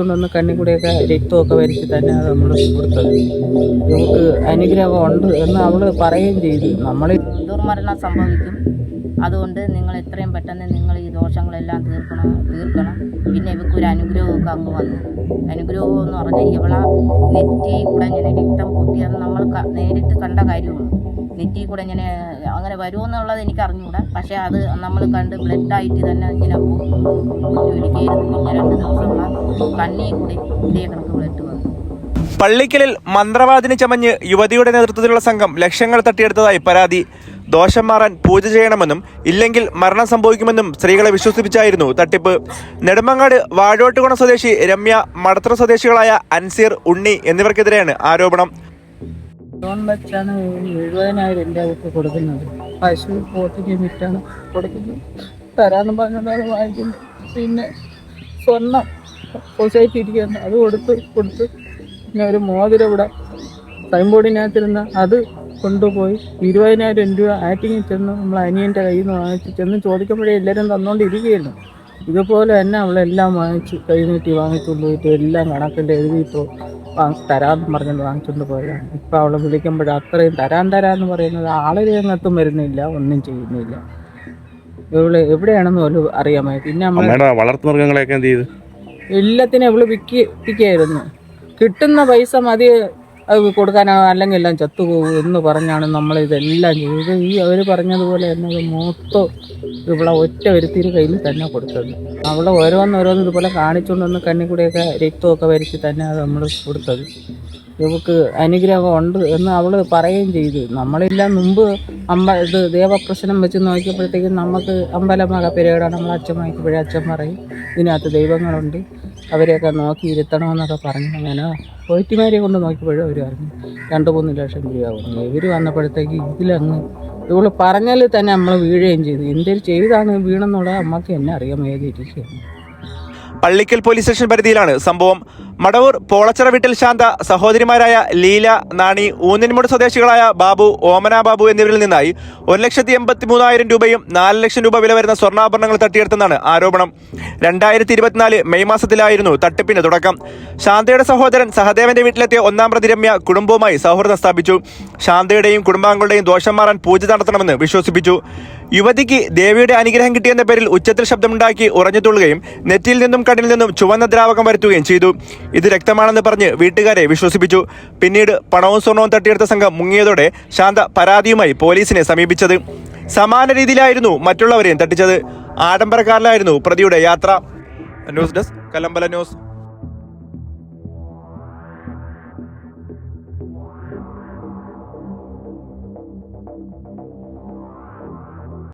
കൊണ്ടുവന്ന് കണ്ണിക്കൂടെയൊക്കെ രക്തമൊക്കെ വരച്ച് തന്നെ അത് നമ്മൾ കൊടുത്തത്. നമുക്ക് അനുഗ്രഹം ഉണ്ട് എന്ന് അവൾ പറയുകയും ചെയ്തു. നമ്മൾ ദുർമരണം സംഭവിക്കും. അതുകൊണ്ട് നിങ്ങൾ എത്രയും പെട്ടെന്ന് നിങ്ങൾ ഈ ദോഷങ്ങളെല്ലാം തീർക്കണം തീർക്കണം. പിന്നെ ഇവർക്ക് ഒരു അനുഗ്രഹമൊക്കെ അങ്ങ് വന്നു. അനുഗ്രഹം എന്ന് പറഞ്ഞാൽ ഇവളെ നെറ്റി കൂടെ ഇങ്ങനെ രക്തം പൊട്ടി നമ്മൾ നേരിട്ട് കണ്ട കാര്യമാണ്. നെറ്റി കൂടെ ഇങ്ങനെ അങ്ങനെ വരുമെന്നുള്ളത് എനിക്ക് അറിഞ്ഞുകൂടാ. പക്ഷേ അത് നമ്മൾ കണ്ട് ബ്ലഡായിട്ട് തന്നെ ഇങ്ങനെ കൂടി പള്ളിക്കലിൽ മന്ത്രവാദിനി ചമഞ്ഞ് യുവതിയുടെ നേതൃത്വത്തിലുള്ള സംഘം ലക്ഷങ്ങൾ തട്ടിയെടുത്തതായി പരാതി. ദോഷം മാറാൻ പൂജ ചെയ്യണമെന്നും ഇല്ലെങ്കിൽ മരണം സംഭവിക്കുമെന്നും സ്ത്രീകളെ വിശ്വസിപ്പിച്ചായിരുന്നു തട്ടിപ്പ്. നെടുമങ്ങാട് വാഴോട്ടുകുണ സ്വദേശി രമ്യ മടത്തറ സ്വദേശികളായ അൻസീർ ഉണ്ണി എന്നിവർക്കെതിരെയാണ് ആരോപണം. ലോൺ വെച്ചാണ് എഴുപതിനായിരം എന്റെ അവർക്ക് കൊടുക്കുന്നത് പശു പോത്തിന് വിറ്റാണ് കൊടുക്കുന്നത്. തരാന്ന് പറഞ്ഞാൽ അത് വാങ്ങിക്കുന്നു. പിന്നെ സ്വർണം സൊസൈറ്റി ഇരിക്കുന്നത് അത് കൊടുത്ത് കൊടുത്ത് പിന്നെ ഒരു മോതിരം ഇവിടെ സൈൻ ബോർഡിനകത്തിരുന്ന അത് കൊണ്ടുപോയി ഇരുപതിനായിരം രൂപ ആറ്റിങ്ങിൽ ചെന്ന് നമ്മൾ അനിയന്റെ കയ്യിൽ നിന്ന് വാങ്ങിച്ച് ചെന്ന് ചോദിക്കുമ്പോഴേ എല്ലാവരും തന്നുകൊണ്ടിരിക്കുകയായിരുന്നു ഇതുപോലെ തന്നെ അവളെല്ലാം വാങ്ങിച്ച് കൈ നീട്ടി പോയിട്ട് എല്ലാം കണക്കിന്റെ എഴുതിയിട്ടോ വാങ്ങി തരാമെന്ന് പറഞ്ഞുകൊണ്ട് വാങ്ങിച്ചുകൊണ്ട് പോയതാണ്. ഇപ്പം അവളെ വിളിക്കുമ്പോൾ അത്രയും തരാൻ തരാമെന്ന് പറയുന്നത് ആളൊരു രംഗത്തും വരുന്നില്ല ഒന്നും ചെയ്യുന്നില്ല. ഇവൾ എവിടെയാണെന്ന് പോലും അറിയാമായി പിന്നെ വളർത്തുമൃഗങ്ങളെയൊക്കെ എന്ത് ചെയ്തു? എല്ലാത്തിനും ഇവൾ വിൽക്കി വിൽക്കായിരുന്നു കിട്ടുന്ന പൈസ മതി അത് കൊടുക്കാനോ അല്ലെങ്കിൽ എല്ലാം ചത്തുപോകും എന്ന് പറഞ്ഞാണ് നമ്മൾ ഇതെല്ലാം ചെയ്തത്. ഈ അവർ പറഞ്ഞതുപോലെ തന്നെ മൊത്തം ഇവിടെ ഒറ്റ ഒരുത്തിരി കയ്യിൽ തന്നെ കൊടുത്തത്. ഓരോന്ന് ഓരോന്ന് ഇതുപോലെ കാണിച്ചുകൊണ്ട് വന്ന് കണ്ണിക്കൂടെയൊക്കെ രക്തമൊക്കെ വരച്ച് തന്നെ അത് നമ്മൾ കൊടുത്തത്. ഇവക്ക് അനുഗ്രഹം ഉണ്ട് എന്ന് അവൾ പറയുകയും ചെയ്തു. നമ്മളെല്ലാം മുമ്പ് അമ്പ ഇത് ദേവപ്രശ്നം വെച്ച് നോക്കിയപ്പോഴത്തേക്കും നമുക്ക് അമ്പലമക പെരേടാണ് നമ്മൾ അച്ഛൻ വായിക്കുമ്പോഴേ അച്ഛൻ പറയും ഇതിനകത്ത് ദൈവങ്ങളുണ്ട് അവരെയൊക്കെ നോക്കി ഇരുത്തണമെന്നൊക്കെ പറഞ്ഞു. അങ്ങനെ പോയിറ്റുമാരെ കൊണ്ട് നോക്കിയപ്പോഴും അവർ പറഞ്ഞു രണ്ട് മൂന്ന് ലക്ഷം രൂപ പറഞ്ഞു ഇവർ വന്നപ്പോഴത്തേക്ക് ഇതിലങ്ങ് ഇവൾ പറഞ്ഞാൽ തന്നെ നമ്മൾ വീഴുകയും ചെയ്തു. എന്തൊരു ചെയ്താണ് വീണെന്നുള്ളത് അമ്മയ്ക്ക് എന്നെ അറിയാൻ ഏതിരിക്കുകയാണ് പള്ളിക്കൽ പോലീസ് സ്റ്റേഷൻ പരിധിയിലാണ് സംഭവം. മടവൂർ പോളച്ചറ വീട്ടിൽ ശാന്ത സഹോദരിമാരായ ലീല നാണി ഊന്നിൻമുട് സ്വദേശികളായ ബാബു ഓമന ബാബു എന്നിവരിൽ നിന്നായി ഒരു ലക്ഷത്തി എൺപത്തി മൂവായിരം രൂപയും നാല് ലക്ഷം രൂപ വില വരുന്ന സ്വർണാഭരണങ്ങൾ തട്ടിയെടുത്തെന്നാണ് ആരോപണം. രണ്ടായിരത്തി ഇരുപത്തിനാല് മെയ് മാസത്തിലായിരുന്നു തട്ടിപ്പിന് തുടക്കം. ശാന്തയുടെ സഹോദരൻ സഹദേവന്റെ വീട്ടിലെത്തിയ ഒന്നാം പ്രതി രമ്യ കുടുംബവുമായി സൗഹൃദം സ്ഥാപിച്ചു. ശാന്തയുടെയും കുടുംബാംഗങ്ങളുടെയും ദോഷം മാറാൻ പൂജ നടത്തണമെന്ന് വിശ്വസിപ്പിച്ചു. യുവതിക്ക് ദേവിയുടെ അനുഗ്രഹം കിട്ടിയെന്ന പേരിൽ ഉച്ചത്തിൽ ശബ്ദമുണ്ടാക്കി ഉറഞ്ഞു തുള്ളുകയും നെറ്റിയിൽ നിന്നും കണ്ണിൽ നിന്നും ചുവന്ന ദ്രാവകം വരുത്തുകയും ചെയ്തു. ഇത് രക്തമാണെന്ന് പറഞ്ഞ് വീട്ടുകാരെ വിശ്വസിപ്പിച്ചു. പിന്നീട് പണവും സ്വർണവും തട്ടിയെടുത്ത സംഘം മുങ്ങിയതോടെ ശാന്ത പരാതിയുമായി പോലീസിനെ സമീപിച്ചത്. സമാന രീതിയിലായിരുന്നു മറ്റുള്ളവരെയും തട്ടിച്ചത്. ആഡംബരക്കാരിലായിരുന്നു പ്രതിയുടെ യാത്ര. ന്യൂസ് ഡെസ്ക് കലമ്പല ന്യൂസ്.